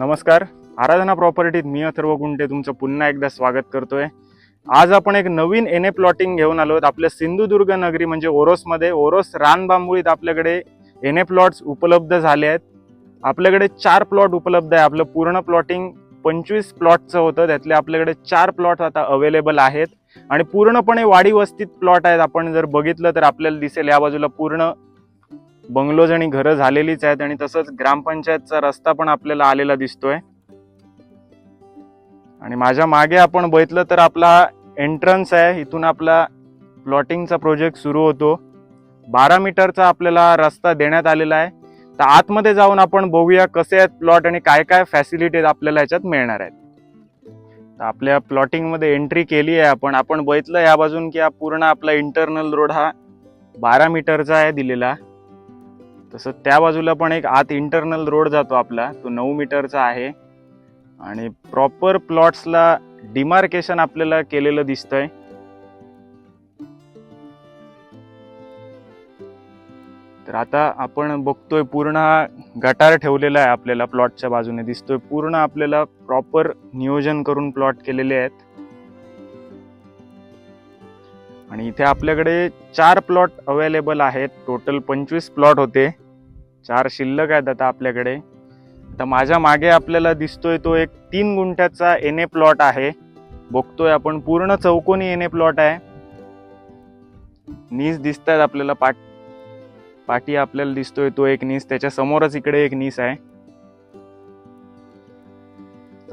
नमस्कार. आराधना प्रॉपर्टीत मी अथर्व गुंटे तुमचं पुन्हा एकदा स्वागत करतोय. आज आपण एक नवीन एन ए प्लॉटिंग घेऊन आलो आहोत. आपल्या सिंधुदुर्ग नगरी म्हणजे ओरोसमध्ये. ओरोस रानबांबुळीत आपल्याकडे एन ए प्लॉट्स उपलब्ध झाले आहेत. आपल्याकडे चार प्लॉट उपलब्ध आहे. आपलं पूर्ण प्लॉटिंग पंचवीस प्लॉटचं होतं. त्यातले आपल्याकडे चार प्लॉट आता अवेलेबल आहेत. आणि पूर्णपणे वाडी वस्तीत प्लॉट आहेत. आपण जर बघितलं तर आपल्याला दिसेल या बाजूला पूर्ण बंगलोज आणि घरं झालेलीच आहेत आणि तसंच ग्रामपंचायतचा रस्ता पण आपल्याला आलेला दिसतोय. आणि माझ्या मागे आपण बघितलं तर आपला एंट्रन्स आहे. इथून आपला प्लॉटिंगचा प्रोजेक्ट सुरू होतो. बारा मीटरचा आपल्याला रस्ता देण्यात आलेला आहे. तर आतमध्ये जाऊन आपण बघूया कसे आहेत प्लॉट आणि काय काय फॅसिलिटीज आपल्याला याच्यात मिळणार आहेत. तर आपल्या प्लॉटिंगमध्ये एंट्री केली आहे आपण. आपण बघितलं या बाजून की हा पूर्ण आपला इंटरनल रोड हा बारा मीटरचा आहे दिलेला. तसं त्या बाजूला पण एक आत इंटरनल रोड जातो आपला. तो नऊ मीटरचा आहे. आणि प्रॉपर प्लॉट्सला डिमार्केशन आपल्याला केलेलं दिसतंय. तर आता आपण बघतोय पूर्ण हा गटार ठेवलेला आहे आपल्याला प्लॉटच्या बाजूने दिसतोय. पूर्ण आपल्याला प्रॉपर नियोजन करून प्लॉट केलेले आहेत. आणि इथे आपल्याकडे चार प्लॉट अवेलेबल आहेत. टोटल पंचवीस प्लॉट होते. चार शिल्लक आहेत आता आपल्याकडे. तर माझ्या मागे आपल्याला दिसतोय तो एक तीन गुंठ्याचा एन ए प्लॉट आहे. बघतोय आपण पूर्ण चौकोनी एन ए प्लॉट आहे. नीस दिसत आहेत आपल्याला पाट पाठी आपल्याला दिसतोय तो एक नीस त्याच्या समोरच इकडे एक नीस आहे.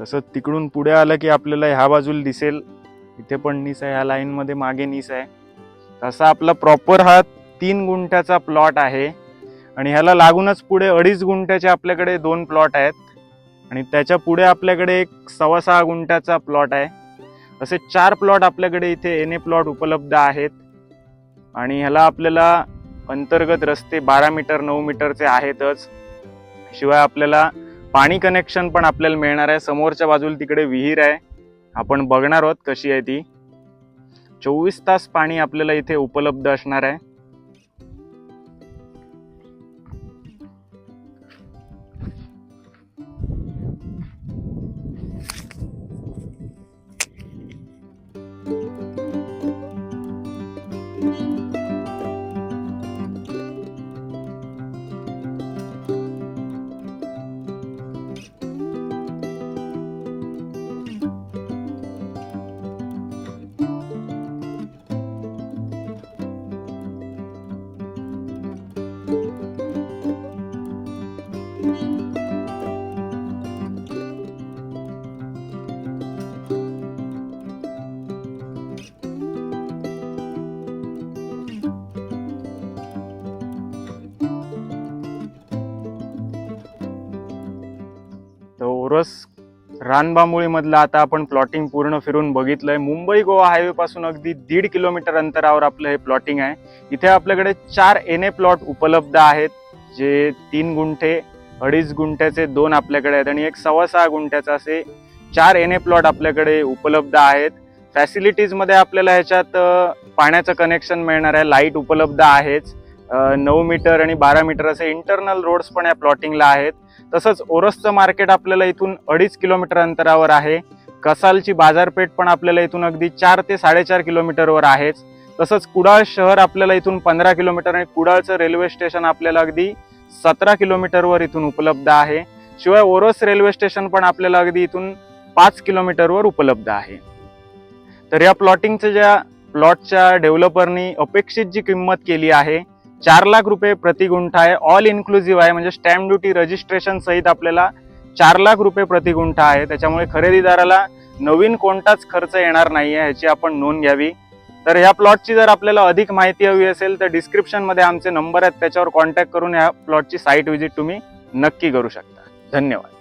तसं तिकडून पुढे आलं की आपल्याला ह्या बाजूला दिसेल इथे पण नीस आहे ह्या लाईनमध्ये मागे नीस आहे. तसा आपला प्रॉपर हा तीन गुंठ्याचा प्लॉट आहे. आणि ह्याला लागूनच पुढे अडीच गुंठ्याचे आपल्याकडे दोन प्लॉट आहेत. आणि त्याच्या पुढे आपल्याकडे एक सव्वा सहा गुंठ्याचा प्लॉट आहे. असे चार प्लॉट आपल्याकडे इथे एन ए प्लॉट उपलब्ध आहेत. आणि ह्याला आपल्याला अंतर्गत रस्ते बारा मीटर नऊ मीटरचे आहेतच. शिवाय आपल्याला पाणी कनेक्शन पण आपल्याला मिळणार आहे. समोरच्या बाजूला तिकडे विहीर आहे. आपण बघणार आहोत कशी आहे ती. चोवीस तास पाणी आपल्याला इथे उपलब्ध असणार आहे. ओरस रानबांबोळीमधलं आता आपण प्लॉटिंग पूर्ण फिरून बघितलंय. मुंबई गोवा हायवे पासून अगदी दीड किलोमीटर अंतरावर आपलं हे प्लॉटिंग आहे. इथे आपल्याकडे चार एन ए प्लॉट उपलब्ध आहेत जे तीन गुंठे अडीच गुंठ्याचे दोन आपल्याकडे आहेत आणि एक सव्वा सहा गुंठ्याचा असे चार एन ए प्लॉट आपल्याकडे उपलब्ध आहेत. फॅसिलिटीजमध्ये आपल्याला ह्याच्यात पाण्याचं कनेक्शन मिळणार आहे. लाइट उपलब्ध आहेच. नऊ मीटर आणि बारा मीटर असे इंटरनल रोड्स पण या प्लॉटिंगला आहेत. तसंच ओरसचं मार्केट आपल्याला इथून अडीच किलोमीटर अंतरावर आहे. कसालची बाजारपेठ पण आपल्याला इथून अगदी चार ते साडेचार किलोमीटरवर आहेच. तसंच कुडाळ शहर आपल्याला इथून पंधरा किलोमीटर आणि कुडाळचं रेल्वे स्टेशन आपल्याला अगदी सतरा किलोमीटरवर इथून उपलब्ध आहे. शिवाय ओरस रेल्वे स्टेशन पण आपल्याला अगदी इथून पाच किलोमीटरवर उपलब्ध आहे. तर या प्लॉटिंगच्या ज्या प्लॉटच्या डेव्हलपरनी अपेक्षित जी किंमत केली आहे चार लाख रुपये प्रति गुंठा आहे. ऑल इन्क्लुझिव्ह आहे. म्हणजे स्टॅम्प ड्युटी रजिस्ट्रेशन सहित आपल्याला चार लाख रुपये प्रति गुंठा आहे. त्याच्यामुळे खरेदीदाराला नवीन कोणताच खर्च येणार नाही आहे ह्याची आपण नोंद घ्यावी. तर ह्या प्लॉटची जर आपल्याला अधिक माहिती हवी असेल तर डिस्क्रिप्शनमध्ये आमचे नंबर आहेत त्याच्यावर कॉन्टॅक्ट करून ह्या प्लॉटची साईट व्हिजिट तुम्ही नक्की करू शकता. धन्यवाद.